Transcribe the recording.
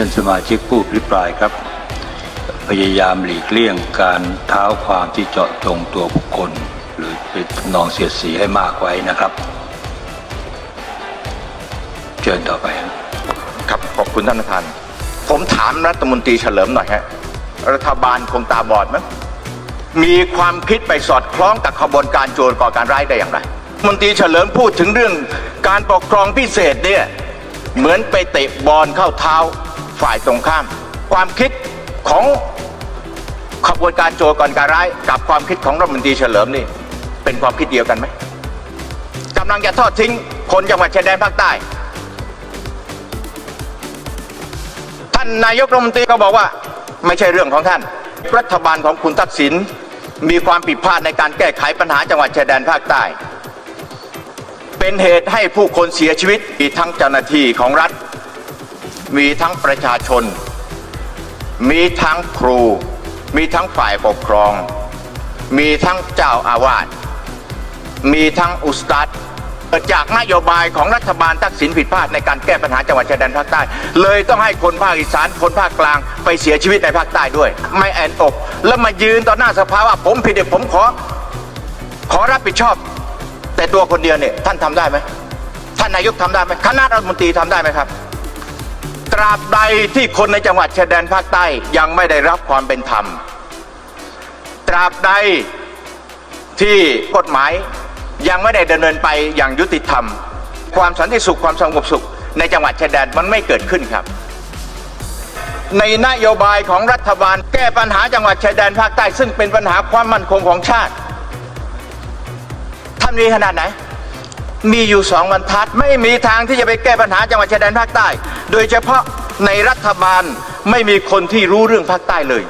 ท่านสมาชิกผู้พิปรายครับ พยายามหลีกเลี่ยงการเท้าความที่เจาะจงตัวบุคคล หรือเป็นนองเสียดสีให้มากไว้นะครับ เชิญต่อไปครับขอบคุณท่านประธาน ผมถามรัฐมนตรีเฉลิมหน่อยฮะรัฐบาลคงตาบอดมั้ยมีความคิดไปสอดคล้องกับขบวนการโจรก่อการร้ายได้อย่างไรรัฐมนตรีเฉลิมพูดถึงเรื่องการปกครองพิเศษเนี่ยเหมือนไปเตะบอลเข้าเท้า ฝ่ายตรงข้าม ความคิดของขบวนการโจรก่อนการร้าย กับความคิดของรัฐมนตรีเฉลิมนี่ เป็นความคิดเดียวกันไหมกำลังจะทอดทิ้งคนจังหวัดชายแดนภาคใต้ ท่านนายกรัฐมนตรีก็บอกว่า ไม่ใช่เรื่องของท่าน รัฐบาลของคุณทักษิณมีความผิดพลาดในการแก้ไขปัญหาจังหวัดชายแดนภาคใต้ เป็นเหตุให้ผู้คนเสียชีวิตมีทั้งเจ้าหน้าที่ของรัฐ มีทั้งประชาชน มีทั้งครู มีทั้งฝ่ายปกครอง มีทั้งเจ้าอาวาส มีทั้งอุสตัดเกิดจากนโยบายของรัฐบาลทักษิณผิดพลาดในการแก้ปัญหาจังหวัดชายแดนภาคใต้ เลยต้องให้คนภาคอีสานคนภาคกลางไปเสียชีวิตในภาคใต้ด้วย ไม่แอนอก แล้วมายืนต่อหน้าสภาว่าผมผิดเด็ผมขอ ขอรับผิดชอบ แต่ตัวคนเดียวเนี่ยท่านทำได้ไหมท่านนายกทำได้ไหมคณะรัฐมนตรีทำได้ไหมครับ ราบใดที่คนในจังหวัดชายแดนภาคใต้ยังไม่ได้รับความเป็นธรรม ตราบใดที่กฎหมายยังไม่ได้ดำเนินไปอย่างยุติธรรม ความสันติสุขความสงบสุขในจังหวัดชายแดนมันไม่เกิดขึ้นครับ ในนโยบายของรัฐบาล แก้ปัญหาจังหวัดชายแดนภาคใต้ ซึ่งเป็นปัญหาความมั่นคงของชาติ ท่านมีขนาดไหน มีอยู่สองบรรทัด ไม่มีทางที่จะไปแก้ปัญหาจังหวัดชายแดนภาคใต้ โดยเฉพาะในรัฐบาลไม่มีคนที่รู้เรื่องภาคใต้เลย